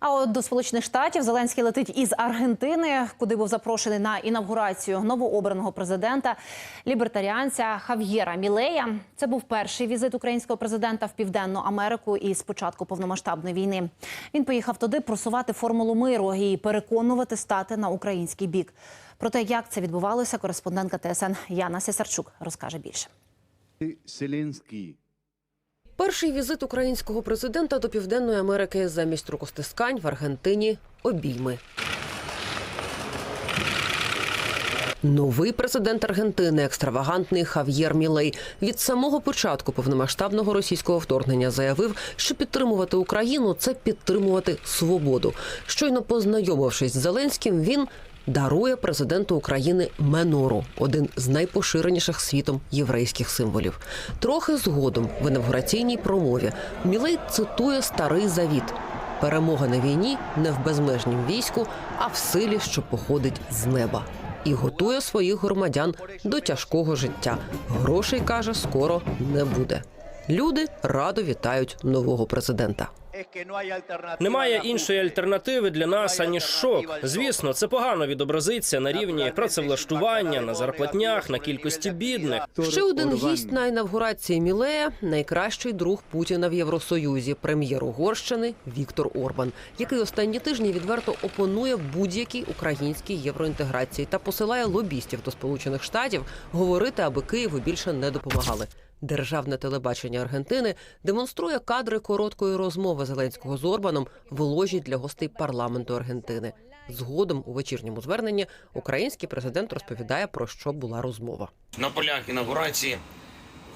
А от до Сполучених Штатів Зеленський летить із Аргентини, куди був запрошений на інавгурацію новообраного президента лібертаріанця Хав'єра Мілея. Це був перший візит українського президента в Південну Америку із початку повномасштабної війни. Він поїхав туди просувати формулу миру і переконувати стати на український бік. Про те, як це відбувалося, кореспондентка ТСН Яна Сесарчук розкаже більше. Зеленський. Перший візит українського президента до Південної Америки замість рукостискань в Аргентині обійми. Новий президент Аргентини, екстравагантний Хав'єр Мілей, від самого початку повномасштабного російського вторгнення заявив, що підтримувати Україну це підтримувати свободу. Щойно познайомившись з Зеленським, він дарує президенту України менору, один з найпоширеніших світом єврейських символів. Трохи згодом в інавгураційній промові Мілей цитує старий завіт. Перемога на війні не в безмежнім війську, а в силі, що походить з неба. І готує своїх громадян до тяжкого життя. Грошей каже, скоро не буде. Люди радо вітають нового президента. Немає іншої альтернативи для нас аніж шок. Звісно, це погано відобразиться на рівні працевлаштування, на зарплатнях, на кількості бідних. Ще один гість на інавгурації Мілея найкращий друг Путіна в Євросоюзі, прем'єр Угорщини Віктор Орбан, який останні тижні відверто опонує будь-якій українській євроінтеграції та посилає лобістів до Сполучених Штатів говорити, аби Києву більше не допомагали. Державне телебачення Аргентини демонструє кадри короткої розмови Зеленського з Орбаном в ложі для гостей парламенту Аргентини. Згодом у вечірньому зверненні український президент розповідає про що була розмова. на полях інаугурації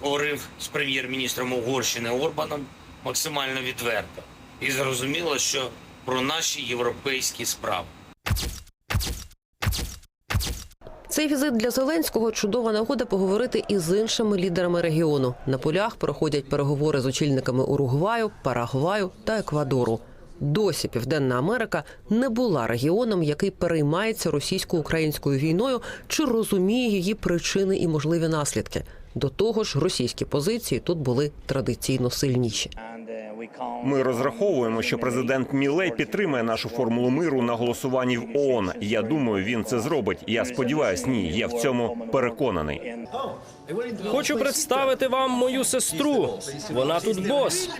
говорив з прем'єр-міністром Угорщини Орбаном максимально відверто і зрозуміло, що про наші європейські справи. Цей візит для Зеленського чудова нагода поговорити і з іншими лідерами регіону. На полях проходять переговори з очільниками Уругваю, Парагваю та Еквадору. Досі Південна Америка не була регіоном, який переймається російсько-українською війною чи розуміє її причини і можливі наслідки. До того ж, російські позиції тут були традиційно сильніші. Ми розраховуємо, що президент Мілей підтримає нашу формулу миру на голосуванні в ООН. Я думаю, він це зробить. Я сподіваюся, ні. Я в цьому переконаний. Хочу представити вам мою сестру. Вона тут бос.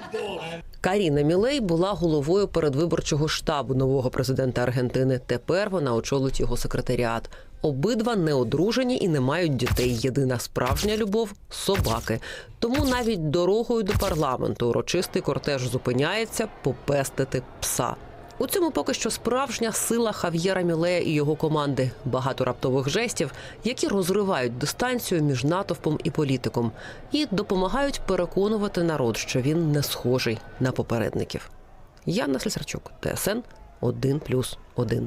Каріна Мілей була головою передвиборчого штабу нового президента Аргентини. Тепер вона очолить його секретаріат. Обидва не одружені і не мають дітей. Єдина справжня любов собаки. Тому навіть дорогою до парламенту урочистий кортеж зупиняється попестити пса. У цьому поки що справжня сила Хав'єра Мілея і його команди. Багато раптових жестів, які розривають дистанцію між натовпом і політиком, і допомагають переконувати народ, що він не схожий на попередників. Яна Слісарчук, ТСН 1+,1.